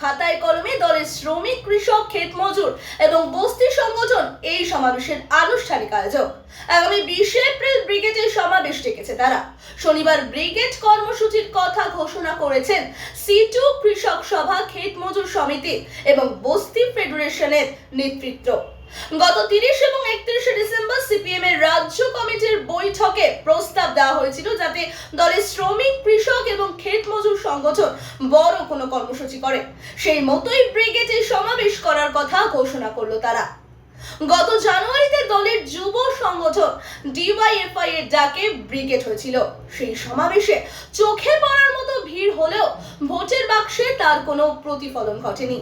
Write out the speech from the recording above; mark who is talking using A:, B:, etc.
A: খাতায় কলমে দলের শ্রমিক, কৃষক, ক্ষেত মজুর এবং বস্তি সংগঠন এই সমাবেশের আনুষ্ঠানিক আয়োজক। আগামী বিশে এপ্রিল ব্রিগেডের সমাবেশ ডেকেছে তারা। শনিবার ব্রিগেড কর্মসূচির কথা ঘোষণা করেছেন সিটু কৃষক সভা, ক্ষেত মজুর সমিতি এবং বস্তি ফেডারেশনের নেতৃত্ব। গত তিরিশ এবং একত্রিশে ডিসেম্বর সিপিএম এর রাজ্য কমিটির বৈঠকে প্রস্তাব দেওয়া হয়েছিল যাতে দলের শ্রমিক কৃষক এবং ক্ষেত মজুর সংগঠন বড় কোনো কর্মসূচি করে। সেই মতোই ব্রিগেডে সমাবেশ করার কথা ঘোষণা করল তারা। গত জানুয়ারিতে দলের যুব সংগঠন ডিওয়াইএফআই এর ডাকে ব্রিগেড হয়েছিল। সেই সমাবেশে চোখে পড়ার মতো ভিড় হলেও ভোটের বাক্সে তার কোনো প্রতিফলন ঘটেনি।